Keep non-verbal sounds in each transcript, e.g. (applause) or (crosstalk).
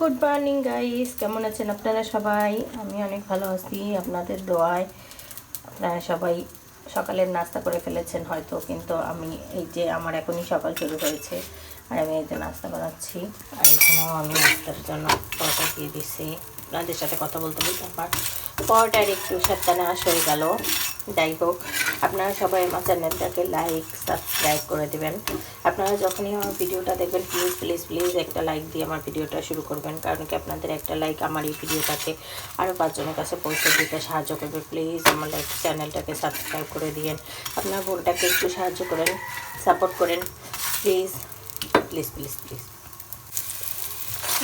Good morning guys কেমন আছেন আপনারা সবাই? আমি অনেক ভালো আছি, আপনাদের দোয়ায়। আপনারা সবাই সকালের নাস্তা করে ফেলেছেন হয়তো, কিন্তু আমি এই যে আমার এখনই সকাল শুরু হয়েছে, আর আমি এই যে নাস্তা বানাচ্ছি। আর এখানেও আমি নাস্তার জন্য পরোটা দিয়ে দিচ্ছি আপনাদের সাথে কথা বলতে বলতে আমার পরোটার একটু সত্যানাশ হয়ে গেল। যাই হোক আপনারা সবাই আমার চ্যানেলটাকে লাইক সাবস্ক্রাইব করে দেবেন। আপনারা যখনই আমার ভিডিওটা দেখবেন প্লিজ প্লিজ প্লিজ একটা লাইক দিয়ে আমার ভিডিওটা শুরু করবেন। কারণ কি আপনাদের একটা লাইক আমার এই ভিডিওটাকে আরও পাঁচজনের কাছে পৌঁছে দিতে সাহায্য করবে। প্লিজ আমার লাইক চ্যানেলটাকে সাবস্ক্রাইব করে দিয়েন। আপনার বোনটাকে একটু সাহায্য করেন সাপোর্ট করেন। প্লিজ প্লিজ প্লিজ প্লিজ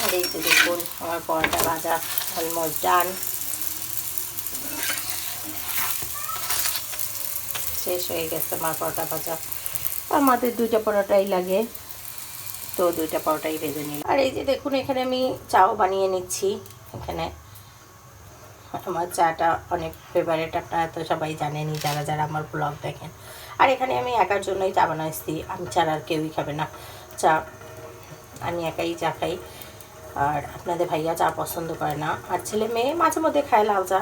আর এই দেখুন, আমার পরোটা ভাজা অলমোস্ট ডান শেষ হয়ে গেছে আমার পরোটা ভাজা। আমাদের দুইটা পরোটাই লাগে, তো দুইটা পরোটাই ভেজে নিলাম। আর এই যে দেখুন, এখানে আমি চাও বানিয়ে নিচ্ছি এখানে। আমার চাটা অনেক ফেভারেট আপনারা তো সবাই জানেনই, যারা যারা আমার ব্লগ দেখেন। আর এখানে আমি একার জন্যই চা বানাইছি, আমি ছাড়া আর কেউই খাবে না। চা, আমি একাই চা খাই। আর আপনাদের ভাইয়া চা পছন্দ করে না। আর ছেলে মেয়ে মাঝে মধ্যে খায় লাল চা।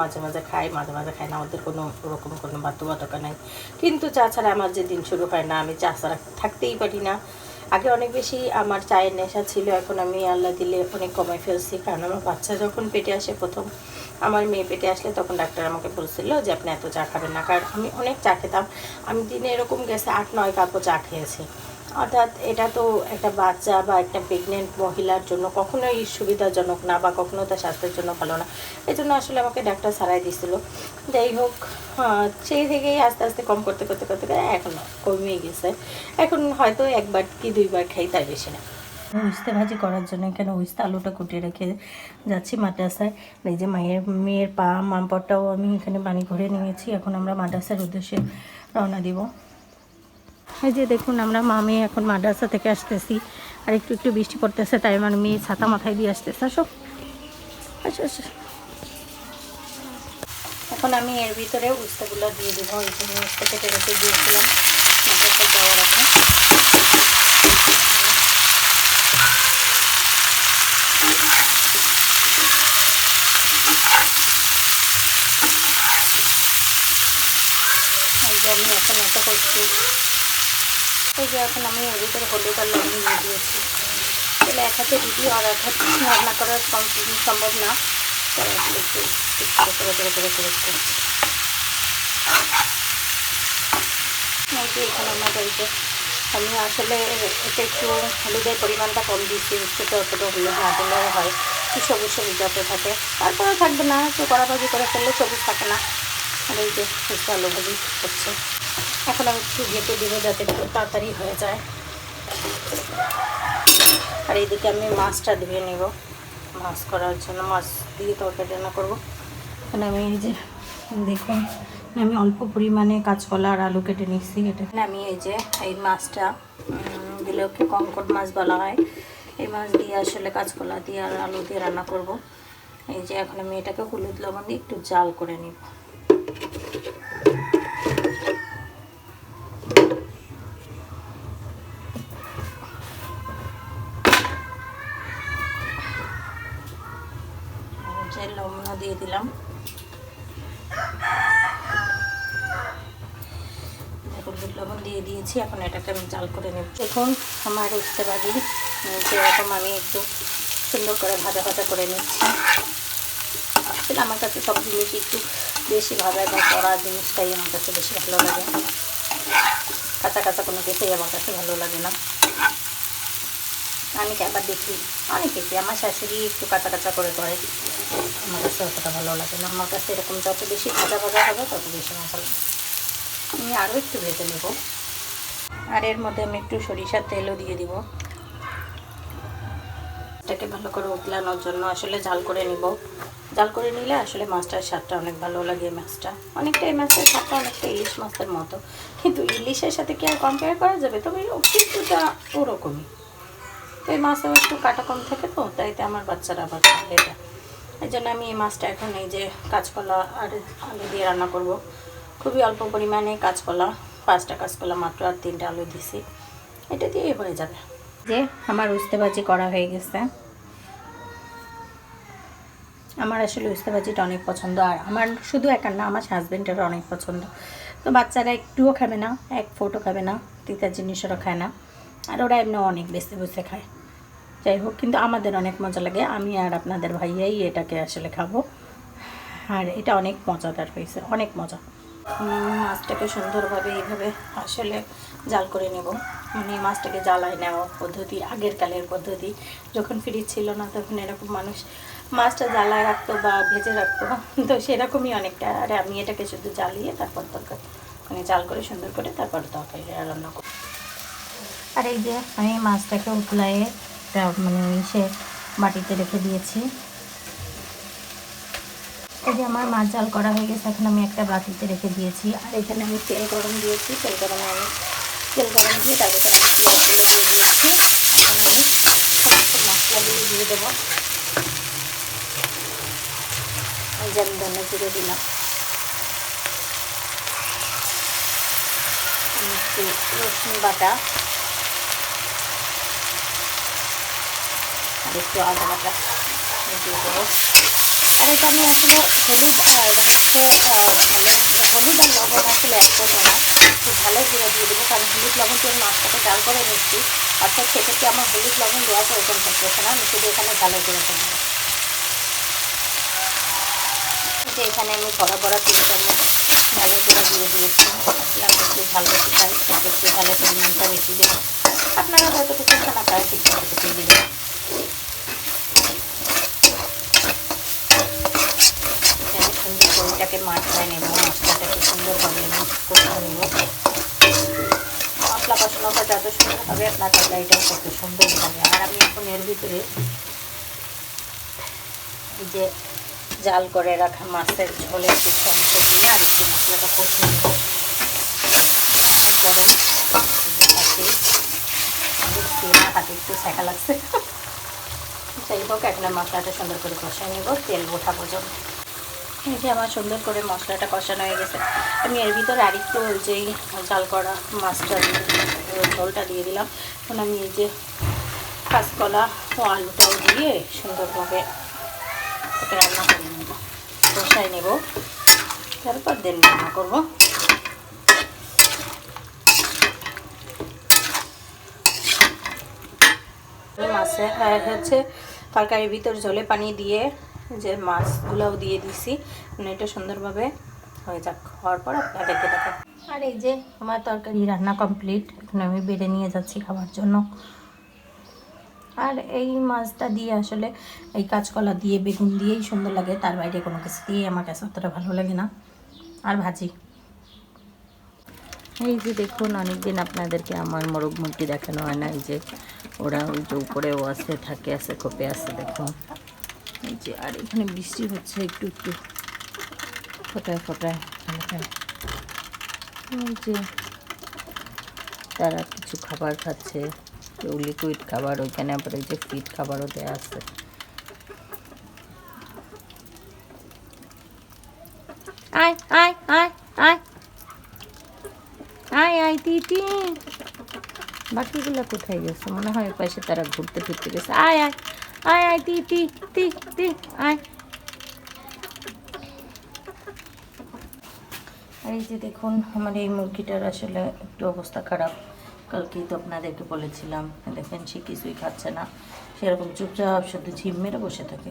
মাঝে মাঝে খায় মাঝে মাঝে খাই না, আমাদের কোনো ওরকম কোনো বাধ্যবাধকতা নাই। কিন্তু চা ছাড়া আমার যে দিন শুরু হয় না, আমি চা ছাড়া থাকতেই পারি না। আগে অনেক বেশি আমার চায়ের নেশা ছিল, এখন আমি আল্লাহ দিলে অনেক কমাই ফেলছি। কারণ আমার বাচ্চা যখন পেটে আসে প্রথম, আমার মেয়ে পেটে আসলে তখন ডাক্তার আমাকে বলছিল যে, আপনি এত চা খাবেন না। কারণ আমি অনেক চা খেতাম। আমি দিনে এরকম গেছে আট, নয় কাপও চা খেয়েছি। অর্থাৎ এটা তো একটা বাচ্চা বা একটা প্রেগনেন্ট মহিলার জন্য কখনোই সুবিধাজনক না বা কখনো তার স্বাস্থ্যের জন্য ভালো না। এই জন্য আসলে আমাকে ডাক্তার সারাই দিছিল। যাই হোক সেই থেকেই আস্তে আস্তে কম করতে করতে করতে করতে এখন কমিয়ে গেছে। এখন হয়তো একবার কি দুইবার খাই তার বেশি না। উস্তে ভাজি করার জন্য এখানে উস্তে আলুটা কুটিয়ে রেখে যাচ্ছি মাদ্রাসায়। এই যে মায়ের, মেয়ের পা, মামপটটাও আমি এখানে পানি ভরে নিয়েছি। এখন আমরা মাদ্রাসার উদ্দেশ্যে রওনা দিব। এই যে দেখুন, আমরা মা মেয়ে এখন মাদ্রাসা থেকে আসতেছি। আর একটু একটু বৃষ্টি পড়তেছে, তাই আমার মেয়ে ছাতা মাথায় দিয়ে আসতেছে। আসো। আসো এখন আমি এর ভিতরে উস্তাগুলো দিয়ে দেবো। জন্য উস্তা কেটে রেখে দিয়েছিলাম। যাওয়ার আমি এখন এটা করছি। এই যে এখন আমি এর ভিতরে হলুদ আর লবণ দিয়ে দিয়েছি। তাহলে এক হাতে দিদি আর এক হাতে রান্না কম- সম্ভব না। করে করে করে করে আমার বাড়িতে আমি আসলে এটা একটু হলুদের পরিমাণটা কম দিয়েছি উচ্চতে অতটা হলুদ না দিলে হয়। কি সবুজ সবুজ যাতে থাকে। তারপরে থাকবে না, একটু কড়া ভাজি করে ফেললে সবুজ থাকে না। আর এই যে আলু ভাজি করছে এখন আমি একটু ঢেকে দেবো যাতে একটু তাড়াতাড়ি হয়ে যায়। আর এইদিকে আমি মাছটা ধুয়ে নেব। মাছ করার জন্য মাছ দিয়ে তরকারি রান্না করব। এখানে আমি এই যে দেখুন আমি অল্প পরিমাণে কাঁচকলা আর আলু কেটে নিচ্ছি এটা আমি এই যে এই মাছটা উম, দিলেওকে কঙ্কট মাছ বলা হয়। এই মাছ দিয়ে আসলে কাঁচকলা দিয়ে আর আলু দিয়ে রান্না করব। এই যে এখন আমি এটাকে হলুদ লবণ দিয়ে একটু জাল করে নিব। দিয়ে দিলাম। হলুদ লবণ দিয়ে দিয়েছি, এখন এটাকে আমি জাল করে নেব। এখন আমার উঠতে পারি যেরকম আমি একটু সুন্দর করে ভাজা ভাজা করে নিচ্ছি। আসলে আমার কাছে সব জিনিস একটু বেশি ভাজা বা কড়া জিনিসটাই আমার কাছে বেশি ভালো লাগে। কাঁচা কাঁচা কোনো কিছুই আমার কাছে ভালো লাগে না। আমি একবার দেখি? অনেকেই আমার শাশুড়ি একটু কাঁচা কাঁচা করে করে আমার কাছে অতটা ভালো লাগে না। আমার কাছে এরকম যত বেশি ভাজা ভাজা হবে, তত বেশি মজা লাগে আমি আরও একটু ভেজে নেব। আর এর মধ্যে আমি একটু সরিষার তেলও দিয়ে দিব। এটাকে ভালো করে উতলানোর জন্য আসলে জাল করে নিব। জাল করে নিলে আসলে মাছটার স্বাদটা অনেক ভালো লাগে মাছটা। অনেকটা এই মাছটার স্বাদটা, অনেকটা ইলিশ মাছের মতো। কিন্তু ইলিশের সাথে কি আর কম্পেয়ার করা যাবে? তবে কিছুটা ওরকমই। তো এই মাছেও একটু কাটা কম থাকে তো তাইতে আমার বাচ্চারা আবার খায় এটা। এই জন্য আমি এই মাছটা এখন এই যে কাঁচকলা আর আলু দিয়ে রান্না করব। খুবই অল্প পরিমাণে কাঁচকলা, পাঁচটা কাঁচকলা মাত্র আর তিনটা আলু দিছি এটা দিয়ে হয়ে যাবে। যে আমার উস্তে ভাজি করা হয়ে গেছে। আমার আসলে উস্তা ভাজিটা অনেক পছন্দ, আর আমার শুধু একার না, আমার হাজব্যান্ডেরও অনেক পছন্দ। তো বাচ্চারা একটুও খাবে না, এক ফোটো খাবে না তিতার জিনিসেরও খায় না। আর ওরা এমনি অনেক বেশি বসে খায়। যাই হোক, কিন্তু আমাদের অনেক মজা লাগে। আমি আর আপনাদের ভাইয়াই এটাকে আসলে খাব। আর এটা অনেক মজাদার হয়েছে, অনেক মজা। মাছটাকে সুন্দরভাবে এইভাবে আসলে জাল করে নেব। মানে মাছটাকে জ্বালায় নেওয়া পদ্ধতি, আগের কালের পদ্ধতি। যখন ফ্রিজ ছিল না, তখন এরকম মানুষ মাছটা জ্বালায় রাখতো বা ভেজে রাখতো। (laughs) তো সেরকমই অনেকটা। আর আমি এটাকে শুধু জ্বালিয়ে তারপর তরকারি মানে জাল করে সুন্দর করে তারপর তরকারি রান্না করি আর এই যে আমি মাছটাকে উতলায়ে একটা মানে সে বাটিতে রেখে দিয়েছি। এই যে আমার মাছ জাল করা হয়ে গেছে, এখন আমি একটা বাটিতে রেখে দিয়েছি। আর এখানে আমি তেল গরম দিয়েছি, তেল গরমে আমি তেল গরম দিয়ে তার আমি পেঁয়াজগুলো দিয়ে দিয়েছি এখন আমি সমস্ত মশলাগুলো দিয়ে দেবো। এই যে আমি ধনে জিরে দিলাম। রসুন বাটা। একটু আদা বাটা আমি দেবো। আর এটা আমি আসলে হলুদ আর মানে ভালো হলুদ আর লবণ আসলে এক করব না। একটু ভালো করে দিয়ে দেবো, কারণ হলুদ লবণ দিয়ে আমি মাছটাকে জাল করে নিচ্ছি। অর্থাৎ সেক্ষেত্রে আমার হলুদ লবণ দেওয়া প্রয়োজন থাকতেছে না, আমি শুধু এখানে ভালো করে দেবো। যে এখানে আমি বড় বড় তিন চামচ ঝালের গুঁড়া দিয়ে দিয়েছি। ভাবছিলাম একটু বেশি খাই একটু ঝালের পরিমাণটা বেশি দেবো আপনারা যতটুকু খান, আপনারা ঠিক ততটুকুই দেবেন আমি সুন্দর করে এটাকে মাছটায় নেব মশলাটাকে সুন্দরভাবে মিক্স করে নেব। মশলা কষানোটা যত সুন্দর হবে আপনার তরকারিটাও তত সুন্দর হবে আর আমি এখন এর ভিতরে যে জাল করে রাখা মাছের কিছু অংশ দিয়ে আর একটু মশলাটা কষিয়ে নেব। হাতে একটু শেখা লাগছে। যাই হোক, এখন মশলাটা সুন্দর করে কষিয়ে নেব, তেল ওঠা পর্যন্ত। এই যে আমার সুন্দর করে মশলাটা কষানো হয়ে গেছে, আমি এর ভিতরে আরেকটু যেই জাল করা মাছটা ঝোলটা দিয়ে দিলাম। এখন আমি এই যে কাঁচকলা ও আলুটাও দিয়ে সুন্দরভাবে ওকে রান্না করে নেব কষাই নেব, তারপর দেন রান্না করব। মাছে হচ্ছে তরকারির ভিতর জলে পানি দিয়ে যে মাছগুলোও দিয়ে দিছি। মানে এটা সুন্দরভাবে হয়ে যাক। হওয়ার পর আপনাদেরকে দেখো আর এই যে আমার তরকারি রান্না কমপ্লিট, এখন আমি বেড়ে নিয়ে যাচ্ছি খাওয়ার জন্য। আর এই মাছটা দিয়ে আসলে এই কাঁচকলা দিয়ে, বেগুন দিয়েই সুন্দর লাগে। তার বাইরে কোনো কিছু দিয়েই আমার কাছে অতটা ভালো লাগে না। আর ভাজি। এই যে দেখুন, অনেকদিন আপনাদেরকে আমার মোরগ মুরগি দেখানো হয় না। এই যে ওরা ওই যে উপরেও আছে, থাকে আছে কোপে আছে, দেখুন। এই আর এখানে বৃষ্টি হচ্ছে একটু একটু। ফোটায় ফোটায় এই তারা কিছু খাবার খাচ্ছে, কেউ লিকুইড খাবার, ওইখানে আবার ওই যে ফিট খাবারও দেওয়া আছে। বাকিগুলো কোথায় গেছে? মনে হয় পাশে তারা ঘুরতে ফিরতে গেছে। আয় আয়। আয় আয়, তি তি তি তি, আয়। আর এই যে দেখুন, আমার এই মুরগিটার আসলে একটু অবস্থা খারাপ। কালকেই তো আপনাদেরকে বলেছিলাম, দেখেন সে কিছুই খাচ্ছে না। সেরকম চুপচাপ শুধু ঝিম মেরে বসে থাকে।